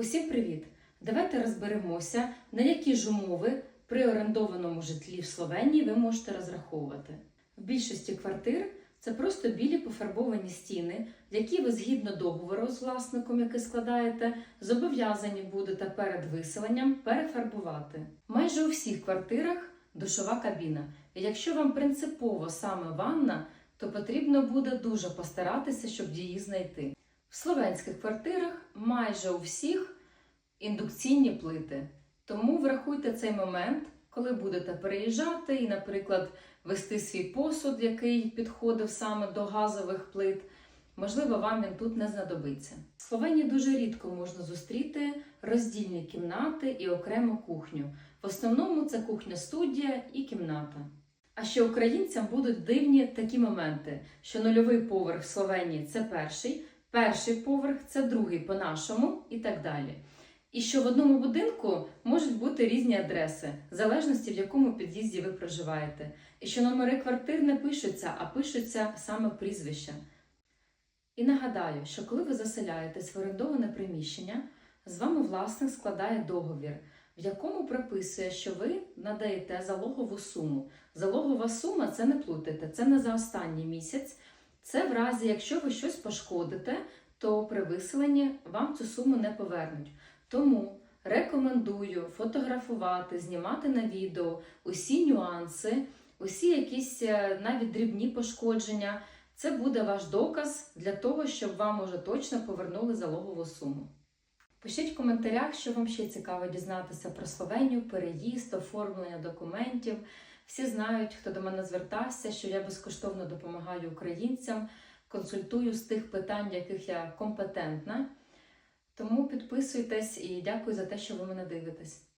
Усім привіт! Давайте розберемося, на які ж умови при орендованому житлі в Словенії ви можете розраховувати. В більшості квартир це просто білі пофарбовані стіни, які ви згідно договору з власником, який складаєте, зобов'язані будете перед виселенням перефарбувати. Майже у всіх квартирах душова кабіна. І якщо вам принципово саме ванна, то потрібно буде дуже постаратися, щоб її знайти. В словенських квартирах майже у всіх індукційні плити. Тому врахуйте цей момент, коли будете переїжджати і, наприклад, вести свій посуд, який підходив саме до газових плит. Можливо, вам він тут не знадобиться. В Словенії дуже рідко можна зустріти роздільні кімнати і окрему кухню. В основному це кухня-студія і кімната. А ще українцям будуть дивні такі моменти, що нульовий поверх в Словенії це перший, перший поверх це другий по-нашому і так далі. І що в одному будинку можуть бути різні адреси, в залежності в якому під'їзді ви проживаєте. І що номери квартир не пишуться, а пишуться саме прізвища. І нагадаю, що коли ви заселяєтесь в орендоване приміщення, з вами власник складає договір, в якому прописує, що ви надаєте залогову суму. Залогова сума це не плутайте, це не за останній місяць. Це в разі, якщо ви щось пошкодите, то при виселенні вам цю суму не повернуть. Тому рекомендую фотографувати, знімати на відео усі нюанси, усі якісь е, навіть дрібні пошкодження. Це буде ваш доказ для того, щоб вам уже точно повернули залогову суму. Пишіть в коментарях, що вам ще цікаво дізнатися про Словенію, переїзд, оформлення документів. Всі знають, хто до мене звертався, що я безкоштовно допомагаю українцям, консультую з тих питань, яких я компетентна. Тому підписуйтесь і дякую за те, що ви мене дивитесь.